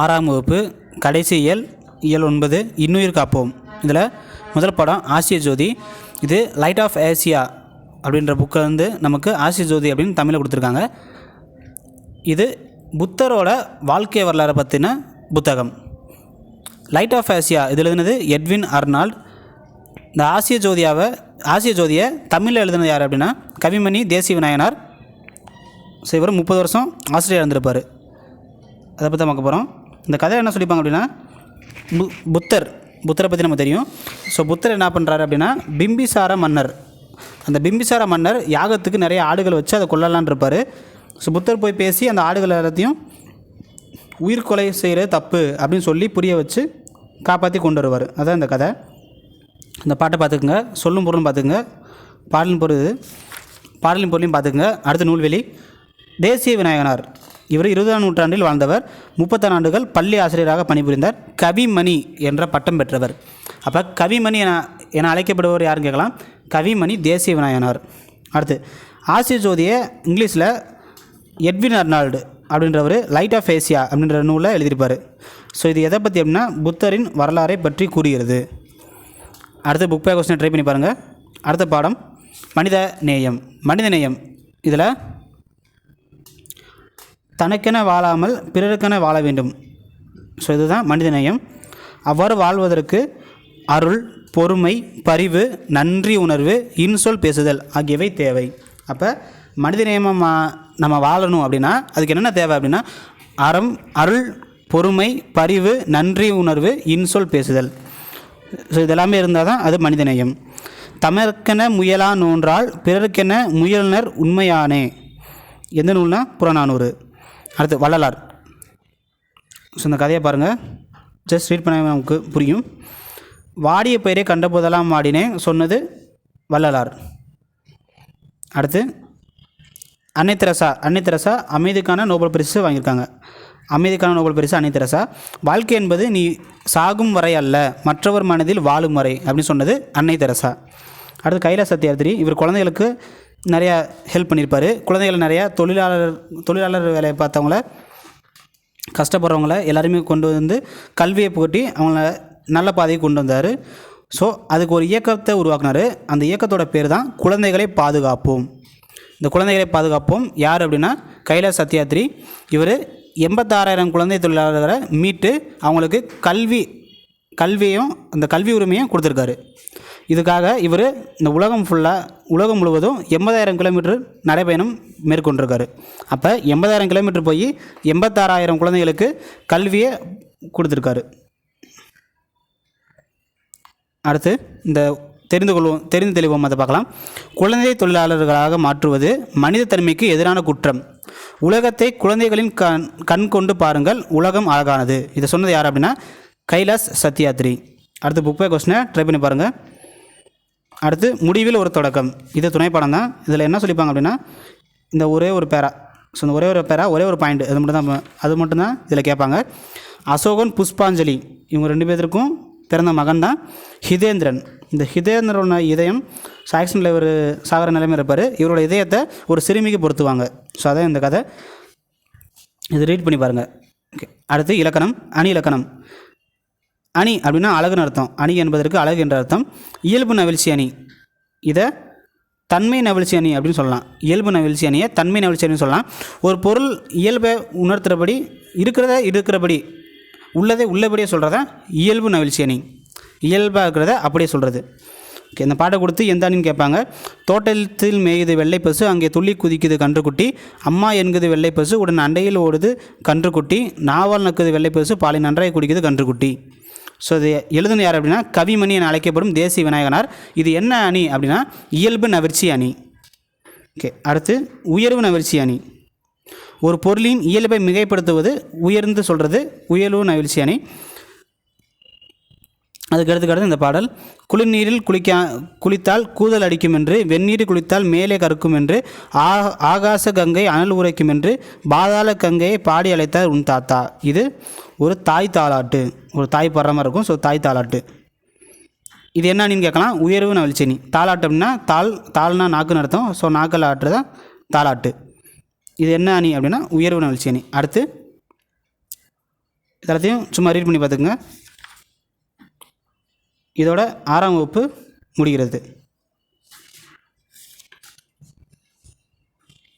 ஆறாம் வகுப்பு கடைசி இயல் இயல் ஒன்பது இன்னுயிர் காப்போம். இதில் முதல் படம் ஆசிய ஜோதி. இது லைட் ஆஃப் ஏசியா அப்படின்ற புக்கை வந்து நமக்கு ஆசிய ஜோதி அப்படின்னு தமிழில் கொடுத்துருக்காங்க. இது புத்தரோட வாழ்க்கை வரலாறை பற்றின புத்தகம். லைட் ஆஃப் ஆசியா இதில் எழுதினது எட்வின் அர்னால்ட் இந்த ஆசிய ஜோதியாவை ஆசிய ஜோதியை தமிழில் எழுதினது யார் அப்படின்னா கவிமணி தேசிய விநாயகனார் ஸோ இவர் முப்பது வருஷம் ஆசிரியர் இருந்திருப்பார். அதை பற்றி பார்க்க போகிறோம் இந்த கதை என்ன சொல்லிப்பாங்க அப்படின்னா பு புத்தர் புத்தரை பற்றி நமக்கு தெரியும். ஸோ புத்தர் என்ன பண்ணுறாரு அப்படின்னா பிம்பிசார மன்னர். அந்த பிம்பிசார மன்னர் யாகத்துக்கு நிறைய ஆடுகள் வச்சு அதை கொல்லலான் இருப்பார். ஸோ புத்தர் போய் பேசி அந்த ஆடுகள் எல்லாத்தையும் உயிர்கொலை செய்கிறது தப்பு அப்படின்னு சொல்லி புரிய வச்சு காப்பாற்றி கொண்டு வருவார். அதான் இந்த கதை. இந்த பாட்டை பார்த்துக்குங்க. சொல்லும் பொருளும் பார்த்துக்குங்க. பாடலின் பொருள் இது. பாடலின் பொருளையும் பார்த்துக்குங்க. அடுத்த நூல்வெளி. தேசிய விநாயகனார். இவர் இருபதாம் நூற்றாண்டில் வாழ்ந்தவர். முப்பத்தாறு ஆண்டுகள் பள்ளி ஆசிரியராக பணிபுரிந்தார். கவிமணி என்ற பட்டம் பெற்றவர். அப்போ கவிமணி என என அழைக்கப்படுபவர் யாருன்னு கேட்கலாம். கவிமணி தேசிய விநாயகனார். அடுத்து ஆசிய ஜோதியை இங்கிலீஷில் எட்வின் அர்னால்டு அப்படின்றவர் லைட் ஆஃப் ஏசியா அப்படின்ற நூலில் எழுதியிருப்பார். ஸோ இது எதை பற்றி அப்படின்னா புத்தரின் வரலாறை பற்றி கூறுகிறது. அடுத்த புக் பே கொஸ்டின் ட்ரை பண்ணி பாருங்கள் அடுத்த பாடம் மனித நேயம். மனித நேயம். இதில் தனக்கென வாழாமல் பிறருக்கென வாழ வேண்டும். ஸோ இதுதான் மனிதநேயம் அவ்வாறு வாழ்வதற்கு அருள் பொறுமை பரிவு நன்றி உணர்வு இன்சொல் பேசுதல் ஆகியவை தேவை. அப்போ மனிதநேயமாக நம்ம வாழணும் அப்படின்னா அதுக்கு என்னென்ன தேவை அப்படின்னா அறம் அருள் பொறுமை பரிவு நன்றி உணர்வு இன்சொல் பேசுதல். ஸோ இதெல்லாமே இருந்தால் தான் அது மனிதநேயம் தமக்கென முயலா நோன்றால் பிறருக்கென முயல்னர் உண்மையானே. எந்த நூல்னா? புறநானூறு. அடுத்து வள்ளலார். ஸோ இந்த கதையை பாருங்கள் ஜஸ்ட் ரீட் பண்ண நமக்கு புரியும். வாடிய பயிரை கண்டபோதெல்லாம் வாடினேன் சொன்னது வள்ளலார். அடுத்து அன்னை தெரசா அன்னை தெரசா அமைதிக்கான நோபல் பரிசு வாங்கியிருக்காங்க. அமைதிக்கான நோபல் பரிசு அன்னை தெரசா. வாழ்க்கை என்பது நீ சாகும் வரை அல்ல மற்றவர் மனதில் வாழும் வரை அப்படின்னு சொன்னது அன்னை தெரசா. அடுத்து கைலாஸ் சத்யார்த்தி இவர் குழந்தைகளுக்கு நிறையா ஹெல்ப் பண்ணியிருப்பார். குழந்தைகளை நிறையா தொழிலாளர் தொழிலாளர் வேலையை பார்த்தவங்கள கஷ்டப்படுறவங்கள எல்லாருமே கொண்டு வந்து கல்வியை புகட்டி அவங்கள நல்ல பாதையை கொண்டு வந்தார். ஸோ அதுக்கு ஒரு இயக்கத்தை உருவாக்குனார். அந்த இயக்கத்தோட பேர் தான் குழந்தைகளை பாதுகாப்போம். இந்த குழந்தைகளை பாதுகாப்போம் யார் அப்படின்னா கைலாஷ் சத்யாத்ரி. இவர் எண்பத்தாறாயிரம் குழந்தை தொழிலாளர்களை மீட்டு அவங்களுக்கு கல்வி கல்வியும் அந்த கல்வி உரிமையும் கொடுத்துருக்காரு. இதுக்காக இவர் இந்த உலகம் ஃபுல்லாக உலகம் முழுவதும் எண்பதாயிரம் கிலோமீட்டர் நடைபயணம் மேற்கொண்டிருக்காரு. அப்போ எண்பதாயிரம் கிலோமீட்டர் போய் எண்பத்தாறாயிரம் குழந்தைகளுக்கு கல்வியை கொடுத்துருக்காரு. அடுத்து இந்த தெரிந்து கொள்வோம் தெரிந்து தெளிவோம் அதை பார்க்கலாம். குழந்தை தொழிலாளர்களாக மாற்றுவது மனித தன்மைக்கு எதிரான குற்றம். உலகத்தை குழந்தைகளின் கண் கண் கொண்டு பாருங்கள் உலகம் அழகானது. இதை சொன்னது யார் அப்படின்னா கைலாஸ் சத்யாத்ரி அடுத்து புக் பே கொஸ்டினை ட்ரை பண்ணி பாருங்கள் அடுத்து முடிவில் ஒரு தொடக்கம். இது துணை படம் தான் இதில் என்ன சொல்லிப்பாங்க அப்படின்னா இந்த ஒரே ஒரு பேரா. ஸோ இந்த ஒரே ஒரு பேரா ஒரே ஒரு பாயிண்ட் அது மட்டும் தான் அது மட்டும்தான் இதில் கேட்பாங்க. அசோகன் புஷ்பாஞ்சலி. இவங்க ரெண்டு பேர்த்துக்கும் பிறந்த மகன் தான் ஹிதேந்திரன். இந்த ஹிதேந்திரனோட இதயம் சாக்சனில் இவர் சாகர நிலைமை இருப்பார். இவரோட இதயத்தை ஒரு சிறுமிக்கு பொருத்துவாங்க. ஸோ அதான் இந்த கதை. இது ரீட் பண்ணி பாருங்கள் ஓகே அடுத்து இலக்கணம். அணி இலக்கணம். அணி அப்படின்னா அழகுன்னு அர்த்தம். அணி என்பதற்கு அழகு என்ற அர்த்தம். இயல்பு நவிழ்ச்சி அணி. இதை தன்மை நவிழ்ச்சி அணி அப்படின்னு சொல்லலாம். இயல்பு நவிழ்ச்சி அணியை தன்மை நவிழ்ச்சி அணின்னு சொல்லலாம். ஒரு பொருள் இயல்பை உணர்த்துறபடி இருக்கிறத இருக்கிறபடி உள்ளதை உள்ளபடியே சொல்கிறத இயல்பு நவிழ்ச்சி அணி. இயல்பாக இருக்கிறத அப்படியே சொல்கிறது ஓகே இந்த பாட்டை கொடுத்து எந்த அணின்னு கேட்பாங்க. தோட்டத்தில் மேயுது வெள்ளை பசு அங்கே துள்ளி குதிக்குது கன்றுக்குட்டி அம்மா என்குது வெள்ளை பசு உடன் அண்டையில் ஓடுது கன்றுக்குட்டி நாவல் நக்குது வெள்ளை பசு பாலை நன்றாய் குடிக்குது கன்றுக்குட்டி ஸோ இது எழுதுன யார் அப்படின்னா கவிமணி என அழைக்கப்படும் தேசிய விநாயகனார். இது என்ன அணி அப்படின்னா இயல்பு நவிர்ச்சி அணி. ஓகே அடுத்து உயர்வு நவிர்ச்சி அணி. ஒரு பொருளின் இயல்பை மிகைப்படுத்துவது உயர்ந்து சொல்கிறது உயர்வு நவிழ்ச்சி அணி. அதுக்கு அடுத்து இந்த பாடல் குளிர்நீரில் குளிக்கா குளித்தால் கூதல் அடிக்கும் என்று வெந்நீர் குளித்தால் மேலே கருக்கும் என்று ஆ ஆகாச கங்கை அனல் உரைக்கும் என்று பாதாள கங்கையை பாடி அழைத்தார் உன் தாத்தா. இது ஒரு தாய் தாளாட்டு. ஒரு தாய் படுற மாதிரி இருக்கும் ஸோ தாய் தாளாட்டு. இது என்னன்னு கேட்கலாம்? உயர்வு நவிழ்ச்சினி தாளாட்டு அப்படின்னா தாள் தாள்னா நாக்குன்னு அர்த்தம். ஸோ நாக்கில் ஆட்டுறது தாளாட்டு. இது என்ன அணி அப்படின்னா உயர்வு நவிழ்ச்சி அணி அடுத்து எல்லாத்தையும் சும்மா ரீட் பண்ணி பார்த்துக்குங்க. இதோட ஆறாம் வகுப்பு முடிகிறது.